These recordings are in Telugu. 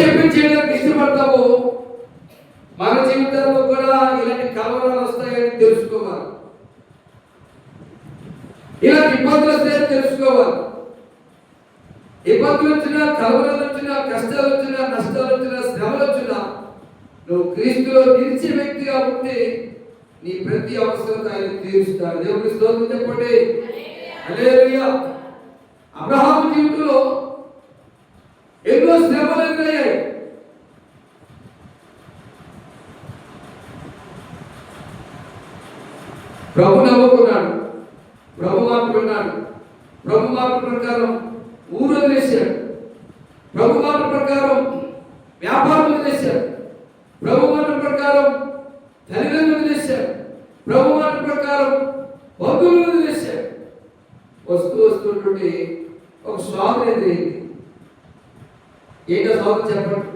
చెప్పి చేయడానికి ఇష్టపడతామో మన జీవితంలో కూడా ఇలాంటి కలవరాలు వస్తాయని తెలుసుకోవాలి. ఇలాంటి ఇబ్బందులు వస్తాయని తెలుసుకోవాలి. ఇబ్బందులు వచ్చినా కలవరాలు వచ్చినా కష్టాలు వచ్చినా నష్టాలు వచ్చినా శ్రమలు వచ్చినా నువ్వు క్రీస్తులో నిలిచే వ్యక్తిగా ఉంటే నీ ప్రతి అవసరత ఆయన తీరుస్తాడు. దేవుడి స్తోత్రం చెప్పండి. అబ్రహాం జీవితంలో ఎన్నో శ్రమలు ఎదురయ్యాయి ప్రభు నమ్ముకున్నాడు. ప్రభు మాట విన్నాడు ప్రభు మాట ప్రకారం ఊరు వదిలేశాడు ప్రభు మాట ప్రకారం వ్యాపారం వదిలేశాడు ప్రభు మాట ప్రకారం తల్లిదండ్రులు వదిలేశాడు ప్రభు మాట ప్రకారం బంధువులు వదిలేశాడు వస్తూ వస్తుంటుంటే ఒక స్వామి ఎదురైంది స్వామి చెప్పండి.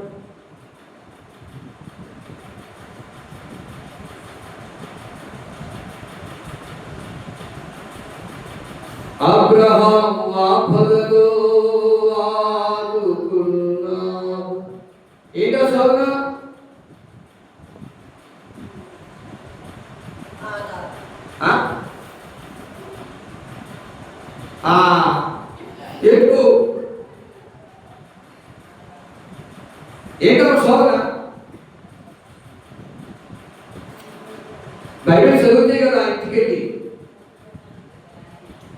అబ్రహాం ఆపదలో ఆదుకున్నావు. ఏంటో ఎక్కువ ఏంటో శోధన బైబిల్ చదివితే కదా ఇంటికెళ్ళి.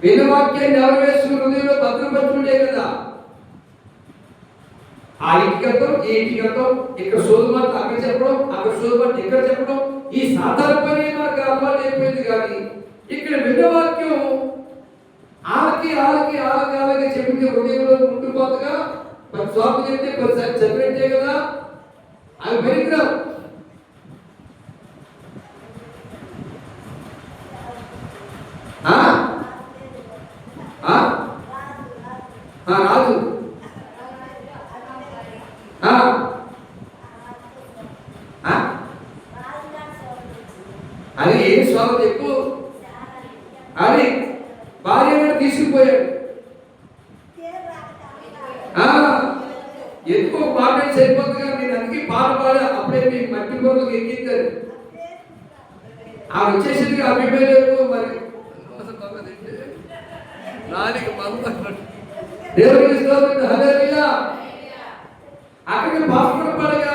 వేదవాక్యాన్ని ఎవరు వేసుకుని హృదయంలో భద్రపరుచుండే కదా. ఆ ఇంటికి ఇంటికతో ఈ వెళ్తాం ఇక్కడ శోధమాట అక్కడ చెప్పడం అక్కడ శోధమాట ఇక్కడ చెప్పడం ఈ సాధారణ పని మనకు అలవాటు అయిపోయింది కానీ ఇక్కడ విన్నవాక్యం ఆలకి ఆలకి ఆలకి ఆలకి చెప్పింది హృదయంలో ఉండిపోతగా మరి స్వామి చెప్తే పదిసారి చదివినట్టే కదా. ఆమె పనికిరావు ఆ? ఆ? ఆ, ఆ? ఆ? అది ఏం స్వామి చెప్పు అది భార్య తీసుకుపోయాడు ఆ, ఎక్కువ పాట పాట పాడా అప్పుడే మీ మట్టి బొమ్మలు ఎక్కిందని ఆ వచ్చేసింది అభిమేలకు మరి నాలుగు దేవుడికి స్తోత్రం హల్లెలూయా. అక్కడికి పాపడ పడగా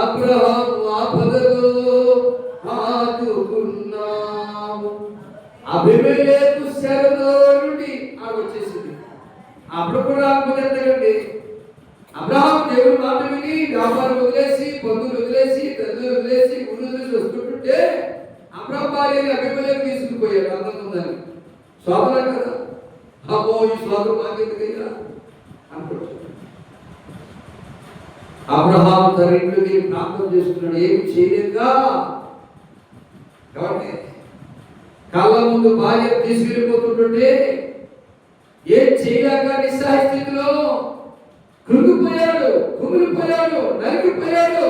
అబ్రహాం ఆపదలో ఆదుకున్నాము అభిమేలకు శరలో నుండి ఆమె వచ్చేసింది. అప్పుడు కూడా ఆత్మహత్య ఎంతకండి అబ్రహాం దేవుడు మాట విని వ్యాపారం వదిలేసి పొద్దులు వదిలేసి తల్లి వదిలేసి గురు వదిలేసి వస్తుంటుంటే అబ్రహం భార్యని అభిమేలకు తీసుకుపోయాడు అందం ఉందని శోభన కదా? అబ్బో ఈ శ్లోకం మాకెందుకయ్యా? అనుకుంటున్నాడు అబ్రహాం తన ఇంట్లోకి ప్రార్థన చేస్తున్నాడు. ఏమి చేయలేదుగా? కాబట్టి కళ్ళ ముందు భార్య తీసుకెళ్ళిపోతుంటుంటే ఏం చేయలేక నిస్సహాయ స్థితిలో కృంగిపోయాడు కుమిలిపోయాడు నలిగిపోయాడు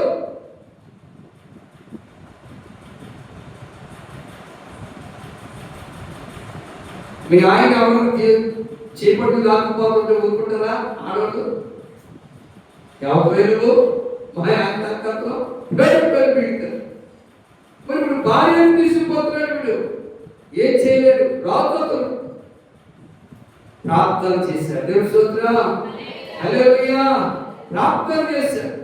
మీ ఆయన ఎవరు? చేపట్టు దాక్కుపోతుంటే ఊరుకుంటారా? ఆడవాళ్ళు? యాభై పేరు మా ఆయన తక్కువ పేరు పేరు పెడతారు మరి ఇప్పుడు భార్యను తీసుకుపోతున్నాడు వీడు. ఏం చేయలేడు. రాకపోతున్నాడు ప్రార్థన చేశాడు. దేవుడు స్తోత్రం? హల్లెలూయా. ప్రార్థన చేశాడు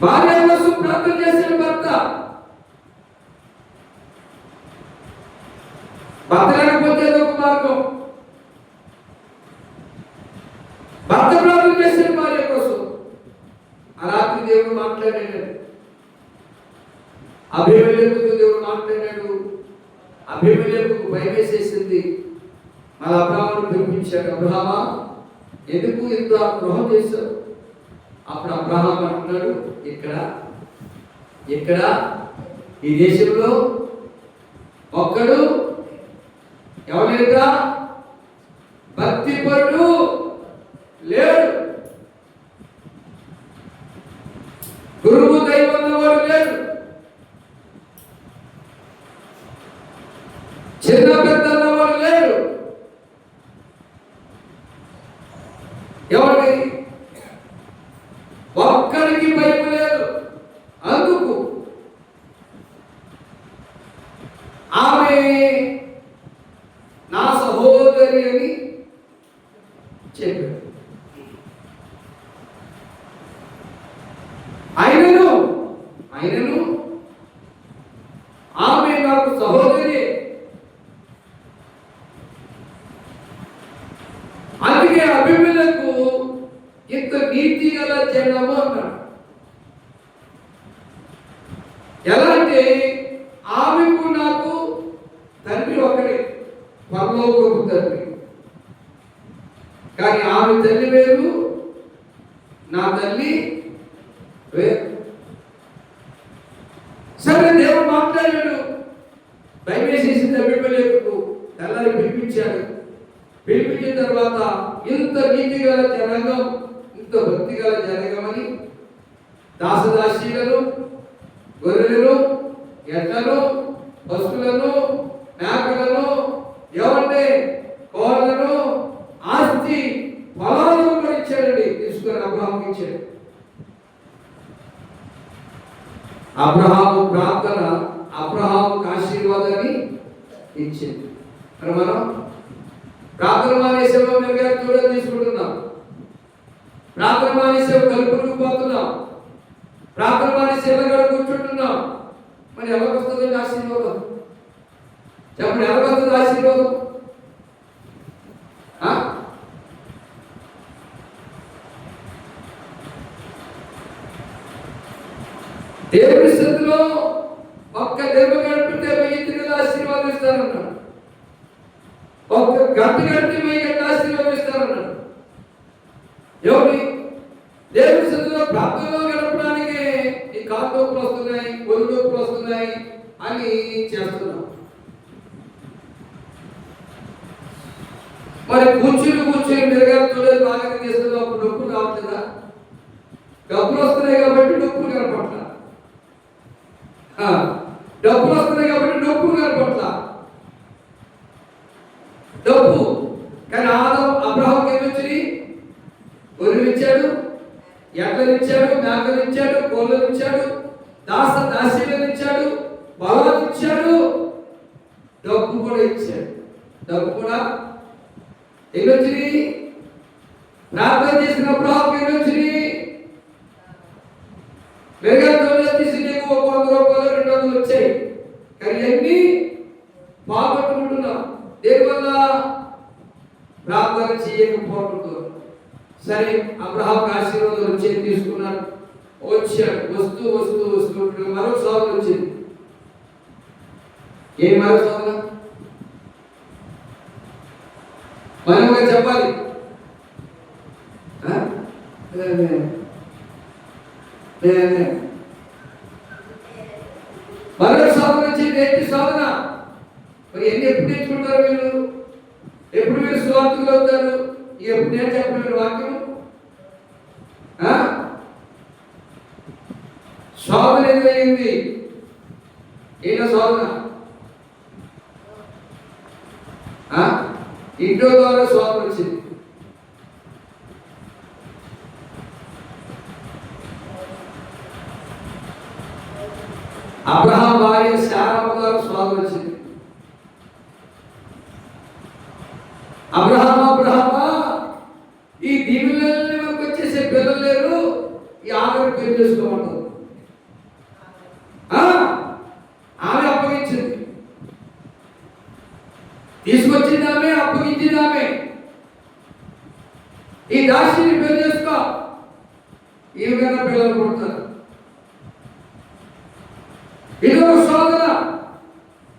భార్య కోసం ప్రార్థన చేశాడు భర్త. భర్త లేకపోతే ఒక మార్గం. భర్త ప్రార్థన చేశాడు భార్య కోసం. ఆ రాత్రి దేవుడు మాట్లాడాడు. అభిమేలకు దేవుడు మాట్లాడాడు. అభిమేలకు భయం వేసేసింది. అలా అబ్రహామును పిలిపించాడు అబ్రహామా ఎందుకు ఇంత గృహం చేశావు? అప్పుడు అబ్రహాం అంటున్నాడు ఇక్కడ ఇక్కడ ఈ దేశంలో ఒక్కడు ఎవరైనా పడు లేడు. గురువు దైవం వాడు లేడు. చిన్న పెద్ద అన్నవాడు లేడు ఏమని ఒక్కడికి భయం లేదు అందుకు ఆమె నా సహోదరి అని చెప్పాడు ఆయనను ఆయనను ఆమె నాకు సహోదరి అందుకే అభిమలకు ఇంత నీతి గల జనము అన్నాడు ఎలా అంటే ఆమెకు నాకు తండ్రి ఒకడే పరలోకపు తండ్రి. కానీ ఆమె తల్లి వేరు నా తల్లి వేరు. సరే దేవుడు మాట్లాడాడు. భయమేసేసింది అభిమలేకు తెల్లారి పిలిపించాడు. పిలిపించిన తర్వాత ఇంత నీతి గల జనగం ఇంత భక్తి గల జనగమని దాసదాసీలను అబ్రహాము ప్రార్థన అబ్రహాముకు ఆశీర్వాదాన్ని ఇచ్చింది. మరి మనం ప్రార్థన మానేసేవో మెరుగా చూడని తీసుకుంటున్నాం. ప్రార్థన మానేసేవ కలుపులకు పోతున్నాం ప్రార్థన మానేసేవ కూడా కూర్చుంటున్నాం? మరి ఎవరికి వస్తుంది ఆశీర్వాదం? చెప్పండి ఎవరికి వస్తుంది ఆశీర్వాదం? ప్రార్థనలో గడపడానికి ఈ కాలు నొప్పులు వస్తున్నాయి ఒళ్ళు నొప్పులు వస్తున్నాయి అని చేస్తున్నాం. మరి కూర్చుని కూర్చుని మెరుగారు బాగా చేస్తున్నాం అప్పుడు నొప్పులు రావట్లేదా? డబ్బులు వస్తున్నాయి కాబట్టి నొప్పులు కనపట్ల డబ్బులు వస్తున్నాయి కాబట్టి ప్రార్థన చేసిన అబ్రహం ఎన్ని వచ్చినాయి వేగంతో తీసి నీకు ఒక వంద రూపాయలు రెండు వందలు వచ్చాయి కానీ అన్ని బాగొట్టుకుంటున్నాం దేనివల్ల ప్రార్థన చేయకపోవడంతో సరే అబ్రహాం ఆశీర్వాదం వచ్చేది తీసుకున్నాడు వచ్చాడు వస్తూ వస్తూ వస్తూ మరో మరొక సోదరు వచ్చింది. ఏ మరో సోదరు మనముగా చెప్పాలి లే, లే. సాధన వచ్చింది ఏంటి సాధన మరి ఎన్ని ఎప్పుడు నేర్చుకుంటారు వీళ్ళు ఎప్పుడు మీరు స్వార్థులు అవుతారు ఎప్పుడు నేర్చుకుంటారు చెప్పలేను వాక్యం సాధన శోధన ఎదురైంది ఏంటో శోధన ఇంట్లో ద్వారా శోధన వచ్చింది అబ్రహాం భార్య శారమ్మ గారు శోధన వచ్చింది అబ్రహాం అబ్రహామ ఈ దీవులన్నీ మనకు వచ్చేసే పిల్లలు లేరు ఈ ఆమెను పెళ్ళి చేసుకోమంటారు. ఆమె అప్పగించింది. తీసుకొచ్చింది ఆమె అప్పగించింది ఆమె. ఈ దాసిని పెళ్ళి చేసుకో. ఏమైనా పిల్లలు కొడతారు ఇది ఒక శోధన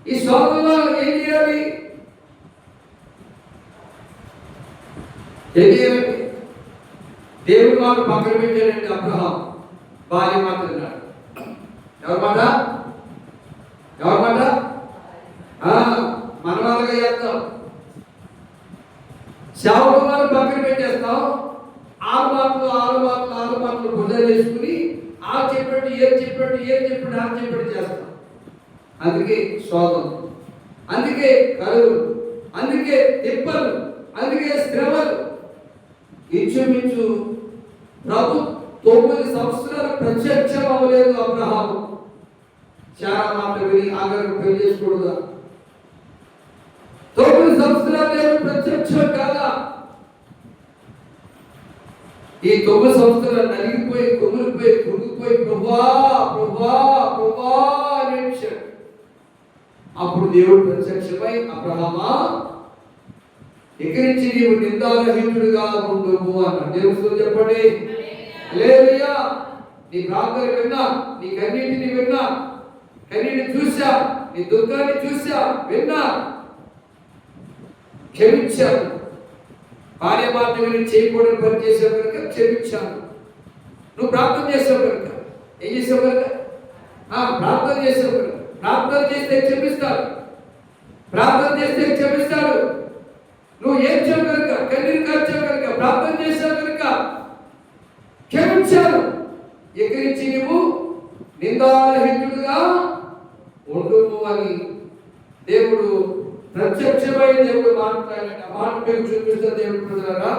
ఈ శోధనలో ఏం చేయాలి ఏం దేవుడు మాకు పక్కన పెట్టాడంటే అబ్రహాం భార్య మాట విన్నాడు ఎవరి మాట? ఎవరి మాట? మన వాళ్ళగా చేస్తాం. సేవకులను పక్కన పెట్టేస్తాం. ఆరు మాటలు ఆరు మాటలు ఆరు మాటలు భుజం వేసుకుని ఆ చెప్పినట్టు ఏం చెప్పినట్టు ఏం చెప్పినట్టు ఆ చెప్పినట్టు చేస్తాం. అందుకే శోధం అందుకే కరువులు అందుకే తిప్పలు అందుకే శ్రమలు ఇంచుమించు ప్రభు తొమ్మిది సంవత్సరాలు ప్రత్యక్షం అవ్వలేదు అబ్రహాం చాలా మాట విని ఆగరకు పెళ్ళి చేసుకోడుగా. తొమ్మిది సంవత్సరాలు దేవుడు ప్రత్యక్షం కాదా ఈ తొమ్మిది సంవత్సరాలు నలిగిపోయి కుమిలిపోయి కురిగిపోయి ప్రభా ప్రభా ప్రభా అని అప్పుడు దేవుడు ప్రత్యక్షమై అబ్రహమా ఇక నుంచి నీవు నిందారహితుడుగా ఉండుము అన్న దేవుడు చెప్పండి. లేదయ్యా నీ ప్రార్థన విన్నా నీ కన్నీటిని విన్నా కన్నీటిని చూశా నీ దుఃఖాన్ని చూశా విన్నా. క్షమించాను. భార్య మాట విని చేయకూడని పని చేసావు కనుక క్షమించాను. నువ్వు ప్రార్థన చేసావు కనుక ఏం చేసావు కనుక ప్రార్థన చేసావు కనుక ప్రార్థన చేస్తే క్షమిస్తాడు ప్రార్థన చేస్తే నువ్వు ఏం కనుక కన్నీరు కార్చావు కనుక ప్రార్థన చేశావు కనుక క్షమించాను. ఎగిరించి నువ్వు నిందారహితుడుగా ఉండుము అని దేవుడు ప్రత్యక్షమైన దేవుడు మాట్లాడిన మాట మీకు చూపిస్తే దేవుడు ప్రజలరా